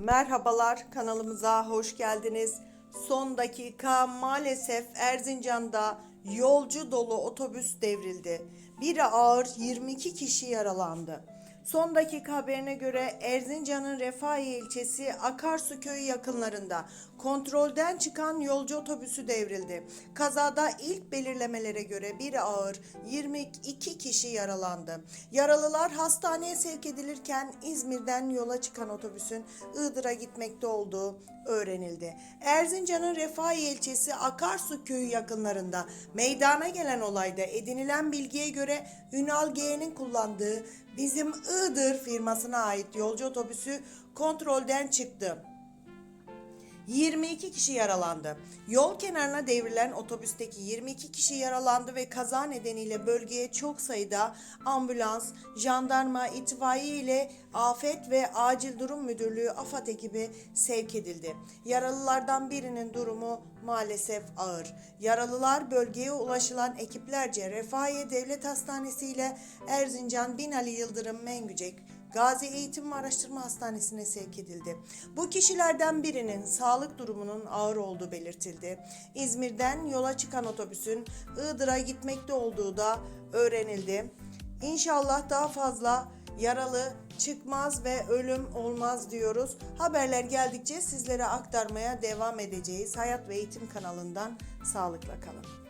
Merhabalar kanalımıza hoş geldiniz. Son dakika maalesef Erzincan'da yolcu dolu otobüs devrildi. Biri ağır 22 kişi yaralandı. Son dakika haberine göre Erzincan'ın Refahiye ilçesi Akarsu köyü yakınlarında kontrolden çıkan yolcu otobüsü devrildi. Kazada ilk belirlemelere göre biri ağır 22 kişi yaralandı. Yaralılar hastaneye sevk edilirken İzmir'den yola çıkan otobüsün Iğdır'a gitmekte olduğu öğrenildi. Erzincan'ın Refahiye ilçesi Akarsu köyü yakınlarında meydana gelen olayda edinilen bilgiye göre Ünal G'nin kullandığı bizim Iğdır firmasına ait yolcu otobüsü kontrolden çıktı. 22 kişi yaralandı. Yol kenarına devrilen otobüsteki 22 kişi yaralandı ve kaza nedeniyle bölgeye çok sayıda ambulans, jandarma, itfaiye ile Afet ve Acil Durum Müdürlüğü AFAD ekibi sevk edildi. Yaralılardan birinin durumu maalesef ağır. Yaralılar bölgeye ulaşılan ekiplerce Refahiye Devlet Hastanesi ile Erzincan Binali Yıldırım Mengücek Gazi Eğitim ve Araştırma Hastanesi'ne sevk edildi. Bu kişilerden birinin sağlık durumunun ağır olduğu belirtildi. İzmir'den yola çıkan otobüsün Iğdır'a gitmekte olduğu da öğrenildi. İnşallah daha fazla yaralı çıkmaz ve ölüm olmaz diyoruz. Haberler geldikçe sizlere aktarmaya devam edeceğiz. Hayat ve Eğitim kanalından sağlıkla kalın.